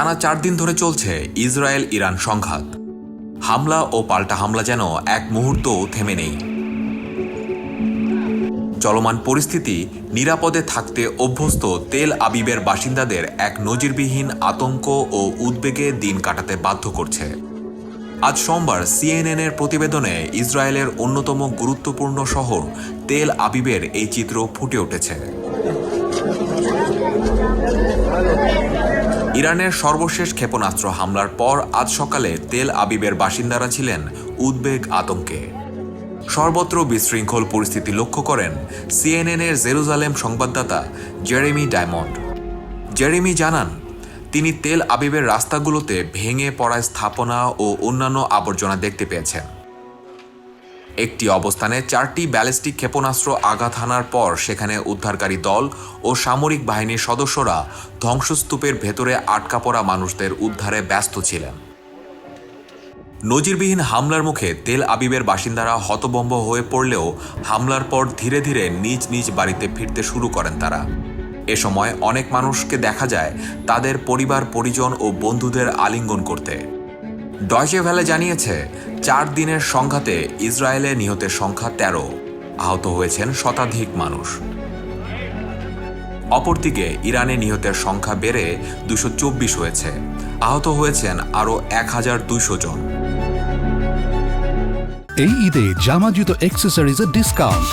টানা চার দিন ধরে চলছে ইসরায়েল ইরান সংঘাত। হামলা ও পাল্টা হামলা যেন এক মুহূর্তও থেমে নেই। চলমান পরিস্থিতি, নিরাপদে থাকতে অভ্যস্ত তেল আবিবের বাসিন্দাদের এক নজিরবিহীন আতঙ্ক ও উদ্বেগে দিন কাটাতে বাধ্য করছে। আজ সোমবার সিএনএন এর প্রতিবেদনে ইসরায়েলের অন্যতম গুরুত্বপূর্ণ শহর তেল আবিবের এই চিত্র ফুটে উঠেছে। ইরানের সর্বশেষ ক্ষেপণাস্ত্র হামলার পর আজ সকালে তেল আবিবের বাসিন্দারা ছিলেন উদ্বেগ আতঙ্কে। সর্বত্র বিশৃঙ্খল পরিস্থিতি লক্ষ্য করেন সিএনএন এর জেরুজালেম সংবাদদাতা জেরেমি ডায়মন্ড। জেরেমি জানান, তিনি তেল আবিবের রাস্তাগুলোতে ভেঙে পড়া স্থাপনা ও অন্যান্য আবর্জনা দেখতে পেয়েছেন। একটি অবস্থানে চারটি ব্যালিস্টিক ক্ষেপণাস্ত্র আঘাত হানার পর সেখানে উদ্ধারকারী দল ও সামরিক বাহিনীর সদস্যরা ধ্বংসস্তূপের ভেতরে আটকা পড়া মানুষদের উদ্ধারে ব্যস্ত ছিলেন। নজিরবিহীন হামলার মুখে তেল আবিবের বাসিন্দারা হতবম্ব হয়ে পড়লেও হামলার পর ধীরে ধীরে নিজ নিজ বাড়িতে ফিরতে শুরু করেন তারা। এ সময় অনেক মানুষকে দেখা যায় তাদের পরিবার, পরিজন ও বন্ধুদের আলিঙ্গন করতে। ডয়চে ভ্যালে জানিয়েছে চার দিনের সংঘাতে ইসরায়েলে নিহতের সংখ্যা তেরো। আহত হয়েছেন শতাধিক মানুষ। অপরদিকে ইরানে নিহতের সংখ্যা বেড়ে দুশো চব্বিশ হয়েছে। আহত হয়েছেন আরও এক হাজার দুইশো জন। এই ঈদে জামা জুতো অ্যাক্সেসরিজের ডিসকাউন্ট